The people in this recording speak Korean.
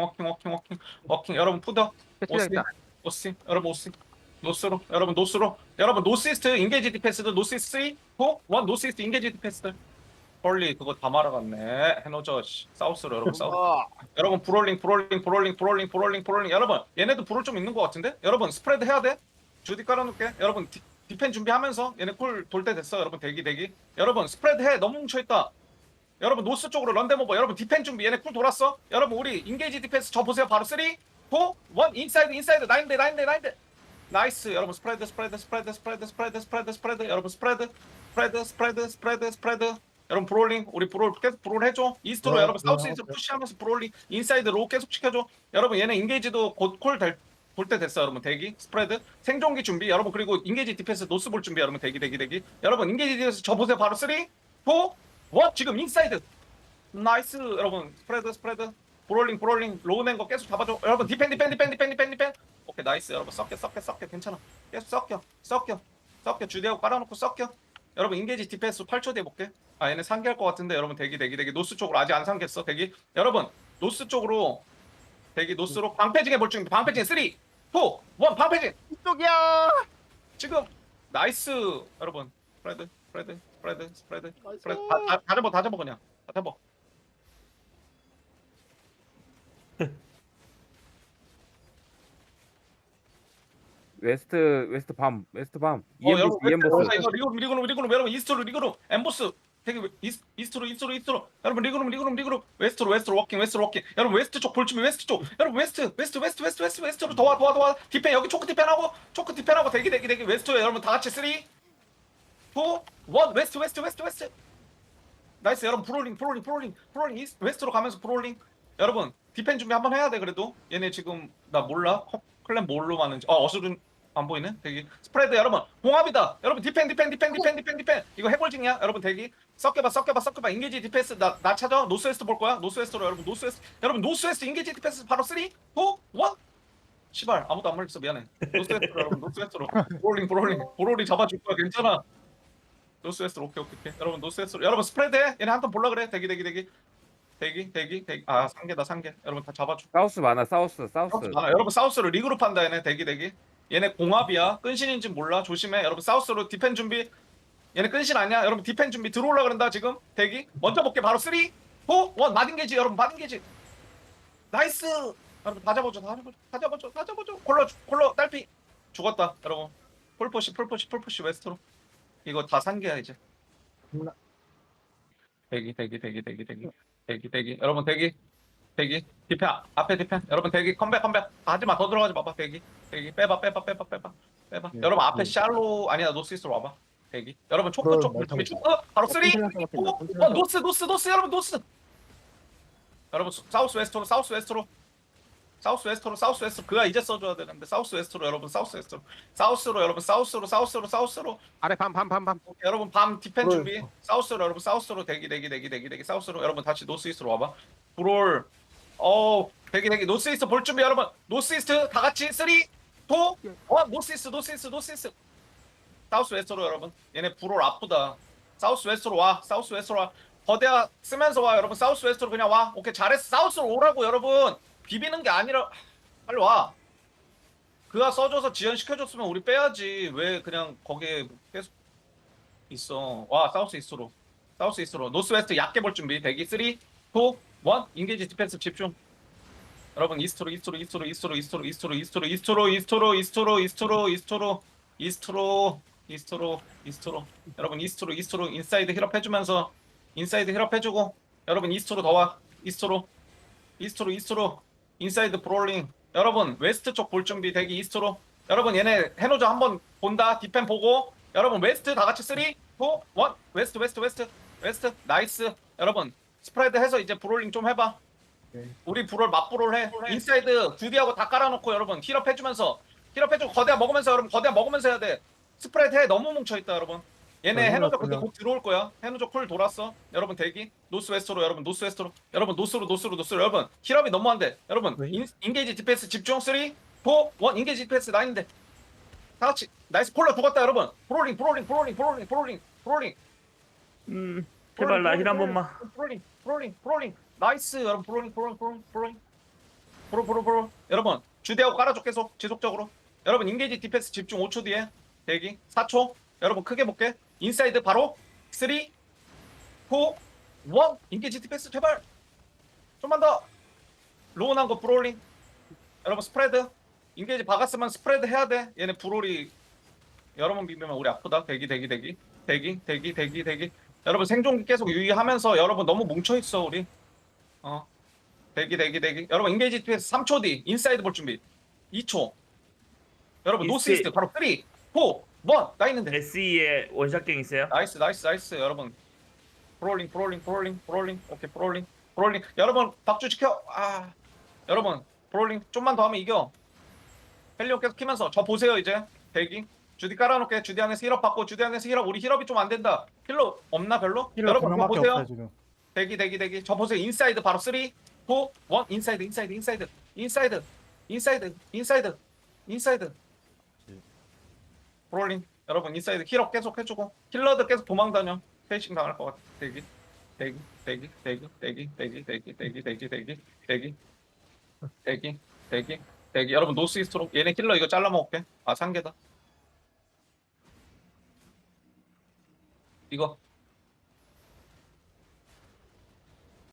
워킹 워킹 워킹 워킹. 여러분 푸더 오스 해치겠다. 오스 여러분 오스 노스로 여러분 노스로. 여러분 노스이스트 인게이지 디펜스들. 노스이스트 3 4 1 노스이스트 인게이지 디펜스들. 헐리 그거 다 말아갔네. 해노저 씨. 사우스로 여러분 사우스. 여러분 브롤링 브롤링 브롤링 브롤링 브롤링 브롤링. 여러분 얘네도 브롤 좀 있는 것 같은데? 여러분 스프레드 해야 돼? 주디 깔아놓을게. 여러분 디, 디펜 준비하면서 얘네 콜 돌 때 됐어. 여러분 대기 대기. 여러분 스프레드 해. 너무 뭉쳐있다 여러분 노스 쪽으로 런데모버 여러분 디펜 준비. 얘네 쿨 돌았어? 여러분 우리 인게이지 디펜스 저 보세요. 바로 3 4 1 인사이드 인사이드. 나인데 나인데 나인데 나이스. 여러분 스프레드 스프레드 스프레드 스프레드 스프레드 스프레드 스프레드. 여러분 스프레드 스프레드 스프레드 스프레드 스프레드. 여러분 브롤링. 우리 브롤 계속 브롤 해줘. 이스트로 네, 여러분 네, 사우스 이스트 오케이. 푸시하면서 브롤링. 인사이드 로 계속 시켜줘. 여러분 얘네 인게이지도 곧 콜될 볼때 됐어 여러분. 대기 스프레드. 생존기 준비. 여러분 그리고 인게이지 디펜스 노스 볼 준비. 여러분 대기 대기 대기. 여러분 인게이지 디펜스 저 보세요. 바로 3 4 1 지금 인사이드. 나이스 여러분. 스프레드 스프레드. 브롤링 브롤링. 로우맨 거 계속 잡아줘. 여러분 디펜 디펜 디펜 디펜 디펜 디펜. 오케이 나이스. 여러분 섞여 섞여 섞여. 괜찮아. 계속 섞여 섞여 섞여. 주대하고 깔아놓고 섞여. 여러분 인게이지 디펜스 8초 뒤에 볼게. 아 얘네 상기할 것 같은데 여러분. 대기 대기 대기. 노스 쪽으로 아직 안 상기했어 대기. 여러분 노스 쪽으로 대기 노스로 방패징에 볼 준비 방패징 3 4 1 방패징. 이쪽이야. 지금. 나이스 여러분. 스프레드 스프레드 스프레드 스프레드. 스프레드. 다, 다, 다 잡아 다 잡아 그냥. 다 잡아 웨스트 웨스트 밤 웨스트 밤. 어, 이엠 여러분, 보스 이엠 웨스트로 보스 가자, 이거 리그룸 리그룸 리그룸 여러분 이스트로 리그룸 엠보스. 되게 이스, 이스트로 이스트로 이스트로. 여러분 리그룸 리그룸 리그룸 웨스트로 웨스트로 워킹 웨스트로 워킹. 여러분 웨스트 쪽볼 준비 웨스트 쪽. 여러분 웨스트 웨스트 웨스트 웨스트 웨스트 웨스트로 도와 도와 도와. 디펜 여기 초크 디펜하고 초크 디펜하고 대기 대기 대기. 웨스트에 여러분 다 같이 3 4 1 웨스트 웨스트 웨스트 웨스트. 나이스 여러분 프롤링 프롤링 프롤링 프롤링 이스트 웨스트로 가면서 프롤링. 여러분 디펜 준비 한번 해야 돼 그래도. 얘네 지금 나 몰라. 커- 클랜 뭘로 많은지. 어 어수준 안 보이네? 대기. 스프레드 여러분. 봉합이다. 여러분 디펜 디펜 디펜 디펜 디펜 디펜. 이거 해골징이야 여러분 대기. 섞여봐 섞여봐 섞여봐. 인게지 디펜스 나, 나 찾아? 노스웨스트 볼 거야? 노스웨스트로 여러분 노스웨스트. 여러분 노스웨스트 인게지 디펜스 바로 3 4 1 시발 아무도 안 말렸어. 미안해. 노스웨스트로 여러분 노스웨스트로. 브롤링 브롤링. 브롤이 잡아줄 거야. 괜찮아 노스웨스트로 오케이 오케이 오케이. 여러분 노스웨스트로 여러분 스프레드! 해 얘네 한턴 볼라 그래. 대기 대기 대기. 대기 대기 대기. 아 상계다 상계 여러분 다 잡아줘. 사우스 많아 사우스 사우스. 사우스 많아. 여러분 사우스로 리그룹 한다 얘네. 대기 대기. 얘네 공합이야. 끈신인지 몰라. 조심해. 여러분 사우스로 디펜 준비. 얘네 끈신 아니야? 여러분 디펜 준비 들어올라 그런다 지금. 대기. 먼저 볼게. 바로 3 4 1 마딘게지 여러분. 마딘게지. 나이스! 여러분 다 잡아줘 다 잡아줘 다 잡아줘 다 잡아줘. 콜러 콜러 딸피. 죽었다 여러분. 풀포시 풀포시 풀포시 웨스트로 이거 다 산게야 이제. 대기 대기 대기 대기 대기. 대기 대기. 여러분 대기. 대기. 아- 앞에 디펜. 여러분 대기. 컴백 컴백. 하지 마. 더 들어가지 마봐. 대기. 대기. 빼봐 빼봐 빼봐 빼봐. 빼봐. 네, 여러분 앞에 네. 샬로 아니야. 노스이스로 와봐. 대기. 여러분 쪽 말타기. 준비 초크 바로 쓰리. 어, 콘티넨탈. 노스 노스 노스. 여러분 노스. 여러분 수- 사우스 웨스트로 사우스 웨스트로 사우스 웨스트로 사우스 웨스트로 그가 이제 써줘야 되는데 사우스 웨스트로 여러분 사우스 웨스트로. 사우스로 여러분 사우스로 사우스로 사우스로. 아래 밤밤밤 밤. 오케이, 여러분 밤 디펜 브롤. 준비. 사우스로 여러분 사우스로 대기 대기 대기 대기 대기. 사우스로 여러분 다시 노스이스트로 와봐. 브롤. 어 대기 대기. 노스이스트 볼 준비 여러분. 노스이스트 다 같이 3 2 1 노스이스트 노스이스트 노스이스트. 사우스 웨스트로 여러분. 얘네 브롤 아프다. 사우스 웨스트로 와. 사우스 웨스트로 와. 거대야 쓰면서 와 여러분. 사우스 웨스트로 그냥 와. 오케이 잘했어. 사우스로 오라고 여러분 비비는 게 아니라 빨리 와 그가 써줘서 지연시켜줬으면 우리 빼야지 왜 그냥 거기에 계속 있어 와 사우스 이스트로 사우스 이스트로 노스 웨스트 얕게 볼 준비 대기 3 2 1 인게이지 디펜스 집중 여러분 이스트로 이스트로 이스트로 이스트로 이스트로 이스트로 이스트로 이스트로 이스트로 이스트로 이스트로 이스트로 이스트로 이스트로 이스트로 여러분 이스트로 이스트로 인사이드 힐업 해주면서 인사이드 힐업 해주고 여러분 이스트로 더 와 이스트로 이스트로 이스트로 인사이드 브롤링. 여러분 웨스트 쪽 볼 준비 대기 이스트로. 여러분 얘네 해노저 한번 본다. 디펜 보고. 여러분 웨스트 다 같이 3 4 1 웨스트 웨스트 웨스트. 웨스트 나이스. 여러분 스프레드 해서 이제 브롤링 좀 해봐. 오케이. 우리 브롤 맞브롤 해. 인사이드 주디하고 다 깔아놓고 여러분 힐업 해주면서. 힐업 해주고 거대야 먹으면서 여러분 거대야 먹으면서 해야 돼. 스프레드 해. 너무 뭉쳐있다 여러분 얘네 네, 해노저 해놨구나. 그때 곧 들어올 거야. 해노저 쿨 돌았어. 여러분 대기. 노스 웨스트로 여러분. 노스 웨스트로. 여러분 노스로 노스로 노스로. 여러분 힐업이 너무 안 돼 여러분 왜? 인, 인게이지 디펜스 집중 3 4 1 인게이지 디펜스 나인데. 다 같이. 나이스. 콜러 죽었다 여러분. 브롤링 브롤링 브롤링 브롤링 브롤링 브롤링. 음, 제발 나힐한 번만. 브롤링 브롤링 브롤링 나이스 여러분. 브롤링 브롤링 브롤링 브롤링. 프로 프로 프로 여러분 주대하고 깔아줘 계속. 지속적으로. 여러분 인게이지 디펜스 집중 5초 뒤에. 대기. 4초 여러분 크게 볼게. 인사이드 바로 3 4 1 인게이지 디펜스 제발. 좀만 더. 로운한 거 브롤링. 여러분 스프레드. 인게이지 박았으면 스프레드 해야 돼. 얘네 브롤이 여러 번 비비면 우리 아프다. 대기 대기 대기. 대기 대기 대기 대기. 여러분 생존기 계속 유의하면서 여러분 너무 뭉쳐 있어 우리. 어. 대기 대기 대기. 여러분 인게이지 디펜스 3초 뒤 인사이드 볼 준비. 2초. 여러분 노스 이스트 바로 3 4 1나 있는데. SE에 원샷갱 있어요? 나이스 나이스 나이스. 여러분. 프롤링 프롤링 프롤링 프롤링. 오케이 프롤링. 프롤링. 여러분 박주 지켜. 아. 여러분 프롤링 좀만 더 하면 이겨. 헬리온 계속 키면서. 저 보세요 이제. 대기. 주디 깔아놓게. 주디 안에서 힐업 받고 주디 안에서 힐업. 우리 힐업이 좀 안 된다. 힐러 없나 별로? 힐러 여러분 명밖에 보세요. 없어요 지금. 대기 대기 대기. 저 보세요. 인사이드 바로 3 2 1 인사이드 인사이드. 인사이드. 인사이드. 인사이드. 인사이드 프롤링 여러분 인사이드 힐업 계속 해주고 힐러들 계속 도망다녀 페이싱 당할 것 같아 대기 대기 대기 대기 대기 대기 대기 대기 대기 대기 대기 대기 대기 대기 여러분 노스 이스트로 얘네 힐러 이거 잘라 먹을게 아 상계다 이거